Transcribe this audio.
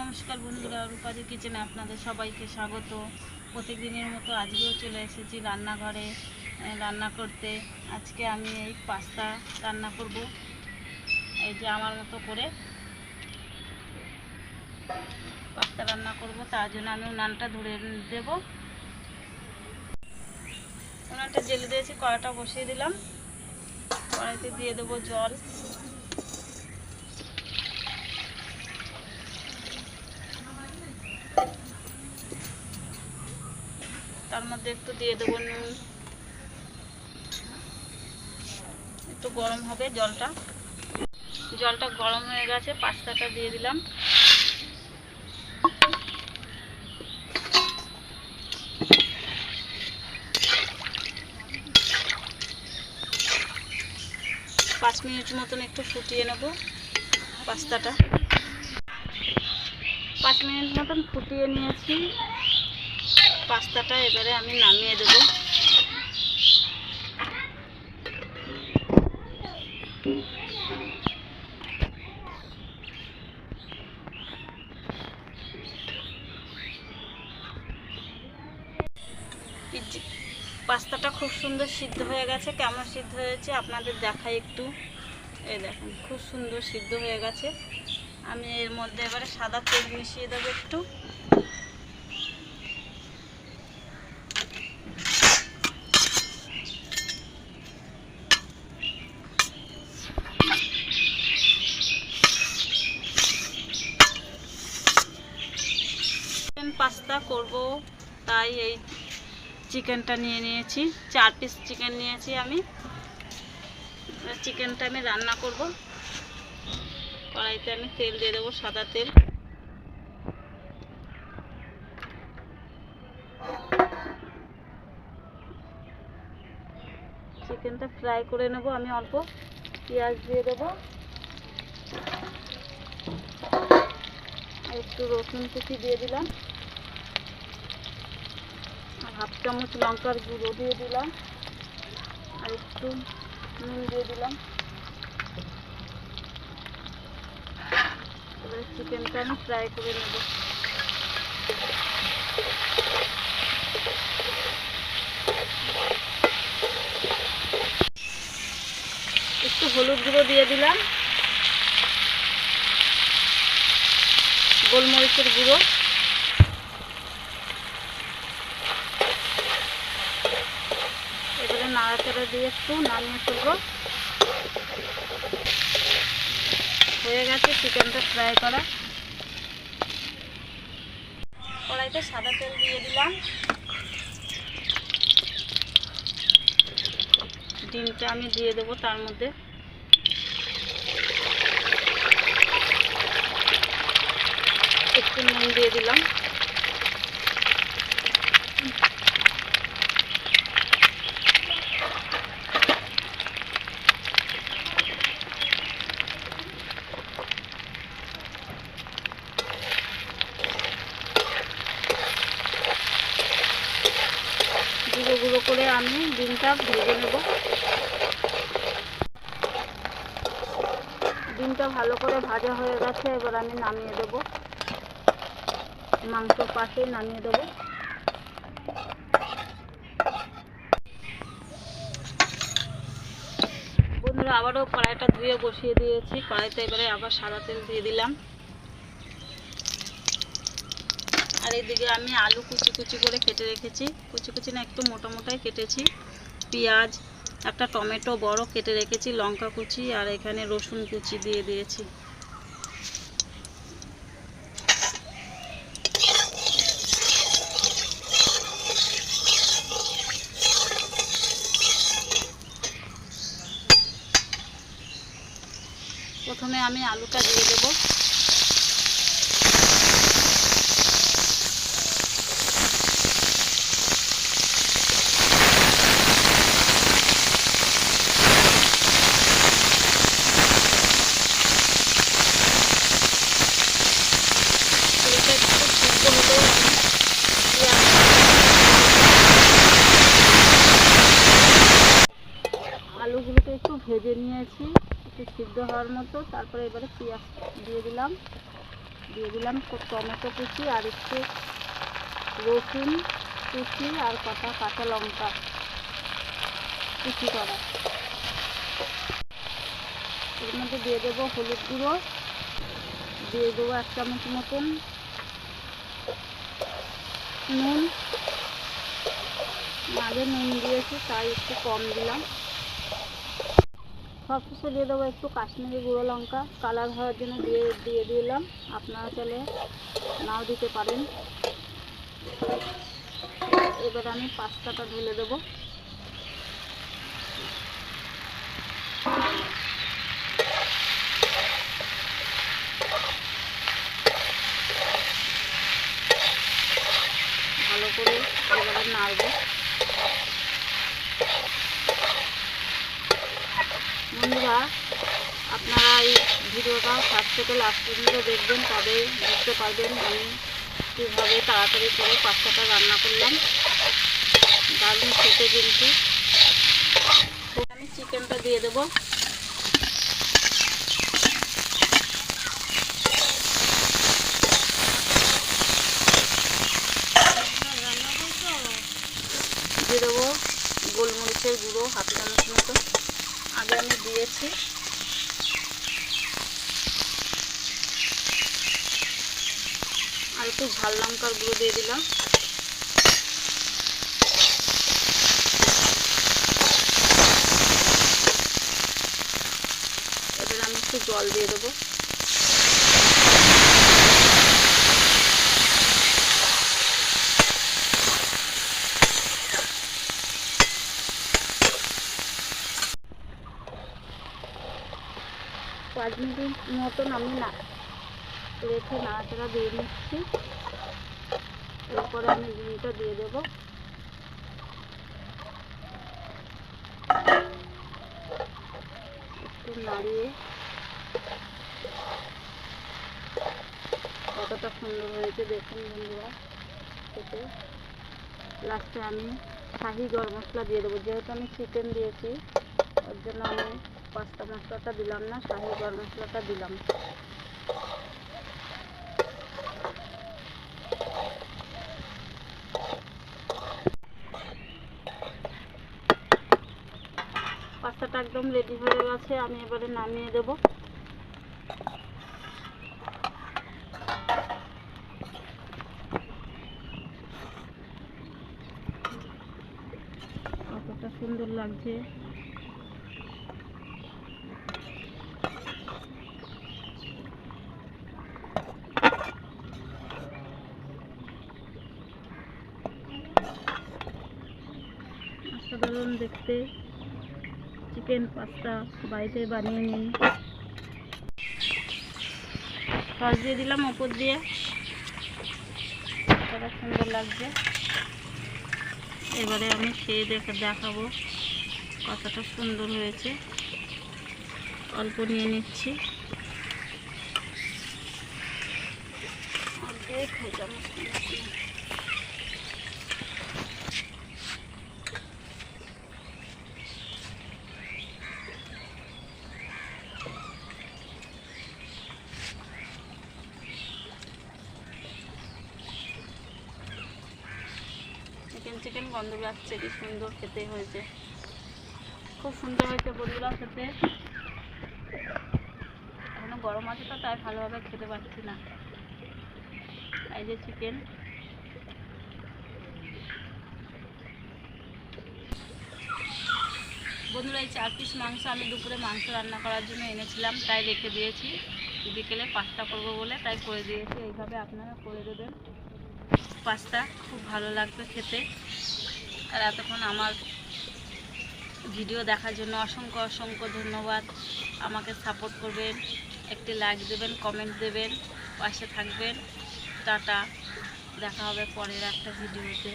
নমস্কার বন্ধুরা রূপাদি কিচেনে আপনাদের সবাইকে স্বাগত। প্রত্যেকদিনের মতো আজকেও চলে এসেছি রান্নাঘরে রান্না করতে। আজকে আমি এই পাস্তা রান্না করব। এই যে আমার মতো করে পাস্তা রান্না করব, তার জন্য আমি উনানটা ধরে দেব। উনানটা জেলে দিয়েছি কড়াটা বসিয়ে দিলাম। কড়াইতে দিয়ে দেবো জল। তার মধ্যে একটু দিয়ে দেবো নুন। একটু গরম হবে জলটা। জলটা গরম হয়ে গেছে, পাস্তাটা দিয়ে দিলাম। পাঁচ মিনিট মতন একটু ফুটিয়ে নেব পাস্তাটা। পাঁচ মিনিট মতন ফুটিয়ে নিয়েছি। পাস্তাটা এবারে আমি নামিয়ে দেব। পাস্তাটা খুব সুন্দর সিদ্ধ হয়ে গেছে। কেমন সিদ্ধ হয়েছে আপনাদের দেখাই একটু। এই দেখুন, খুব সুন্দর সিদ্ধ হয়ে গেছে। আমি এর মধ্যে এবারে সাদা তেল মিশিয়ে দেবো একটু চিকেন পাস্তা করব। তাই এই চিকেনটা নিয়ে নিয়েছি। চার পিস চিকেন নিয়েছি আমি। চিকেনটা আমি রান্না করব। কড়াইতে আমি তেল দিয়ে দেবো সাদা তেল। চিকেনটা ফ্রাই করে নেব আমি অল্প। পেঁয়াজ দিয়ে দেবো। একটু রসুন কুচি দিয়ে দিলাম। হাফ চামচ লঙ্কার গুঁড়ো দিয়ে দিলাম। আর একটু নুন দিয়ে দিলাম। এবার চিকেনটা আমি ফ্রাই করে নেব। একটু হলুদ গুঁড়ো দিয়ে দিলাম। গোলমরিচের গুঁড়ো এবারে নাড়াচাড়া দিয়ে একটু নামিয়ে ফেলব। হয়ে গেছে, চিকেনটা ফ্রাই করা। কড়াইতে সাদা তেল দিয়ে দিলাম। ডিমটা আমি দিয়ে দেবো তার মধ্যে। একটু নুন দিয়ে দিলাম। গুঁড়ো গুঁড়ো করে আমি ডিমটা ভেজে নেব। ডিমটা ভালো করে ভাজা হয়ে গেছে, এবার আমি নামিয়ে দেব। মাংস পাশে নামিয়ে দেব। বন্ধুরা, আবারও কড়াইটা ধুয়ে বসিয়ে দিয়েছি। কড়াইতে এবারে আবার সাদা তেল দিয়ে দিলাম। আর এদিকে আমি আলু কুচি কুচি করে কেটে রেখেছি। কুচি কুচি না একটু মোটা মোটাই কেটেছি। পেঁয়াজ, একটা টমেটো বড় কেটে রেখেছি, লঙ্কা কুচি আর এখানে রসুন কুচি দিয়ে দিয়েছি। প্রথমে আমি আলুটা দিয়ে দেবো আলুটা একটু সিদ্ধ হলেও আমি পেঁয়াজ আলুগুলোকে একটু ভেজে নিয়েছি, একটু সিদ্ধ হওয়ার মতো। তারপরে এবারে পেঁয়াজ দিয়ে দিলাম। দিয়ে দিলাম টমেটো কুচি আর একটু রসুন কুচি আর কটা কাঁচা লঙ্কা কুচি করা। এর মধ্যে দিয়ে দেবো হলুদ গুঁড়ো। দিয়ে দেবো এক চামচ মতন নুন। আগে নুন দিয়েছি, তাই একটু কম দিলাম। সব কিছু দিয়ে দেবো একটু কাশ্মীরি গুঁড়ো লঙ্কা। কালার হওয়ার জন্য দিয়ে দিয়ে দিলাম। আপনারা চাইলে নাও দিতে পারেন। এবার আমি পাস্তাটা ঢেলে দেবো ভালো করে এবারে নাড়বো বন্ধুরা আপনারা এই ভিডিওটা ফার্স্ট থেকে লাস্ট পর্যন্ত দেখবেন তবে বুঝতে পারবেন আমি কীভাবে তাড়াতাড়ি করে পাস্তাটা রান্না করলাম। দারুণ খেতে কিন্তু। আমি চিকেনটা দিয়ে দেবো। দিয়ে দেবো গোলমরিচের গুঁড়ো, হাফ চামচ মতো। আগে আমি দিয়েছি আর একটু ঝাল লঙ্কার গুঁড়ো দিয়ে দিলাম। এবার আমি একটু জল দিয়ে দেবো। পাঁচ মিনিট মতন আমি না রেখে নাড়াচাড়া দিয়ে নিচ্ছি। এরপরে আমি ডিমটা দিয়ে দেব। একটু নাড়িয়ে কতটা সুন্দর হয়েছে দেখুন বন্ধুরা, খেতে। লাস্টে আমি শাহি গরম মশলা দিয়ে দেবো। যেহেতু আমি চিকেন দিয়েছি, ওর জন্য আমি পাস্তা মশলাটা দিলাম না, শাহি গরম মশলাটা দিলাম পাস্তাটা একদম রেডি হয়ে গেছে আমি এবারে নামিয়ে দেব। কতটা সুন্দর লাগছে। অসাধারণ দেখতে। চিকেন পাস্তা বাড়িতে বানিয়ে নিই। সস দিয়ে দিলাম ওপর দিয়ে। কতটা সুন্দর লাগছে। এবারে আমি খেয়ে দেখে দেখাবো কতটা সুন্দর হয়েছে। অল্প নিয়ে নিচ্ছি। চিকেন গন্ধ লাগছে কি সুন্দর খেতে হয়েছে। খুব সুন্দর হয়েছে বন্ধুরা খেতে। এখনও গরম আছে তো, তাই ভালোভাবে খেতে পারছি না। এই যে চিকেন। বন্ধুরা, এই চার পিস মাংস আমি দুপুরে মাংস রান্না করার জন্য এনেছিলাম, তাই রেখে দিয়েছি। বিকেলে পাস্তা করব বলে তাই করে দিয়েছি, এইভাবে আপনারা করে দেবেন। পাস্তা, খুব ভালো লাগবে খেতে। আর এতক্ষণ আমার ভিডিও দেখার জন্য অসংখ্য অসংখ্য ধন্যবাদ। আমাকে সাপোর্ট করবেন, একটি লাইক দেবেন কমেন্ট দেবেন, পাশে থাকবেন। টাটা, দেখা হবে পরের একটা ভিডিওতে।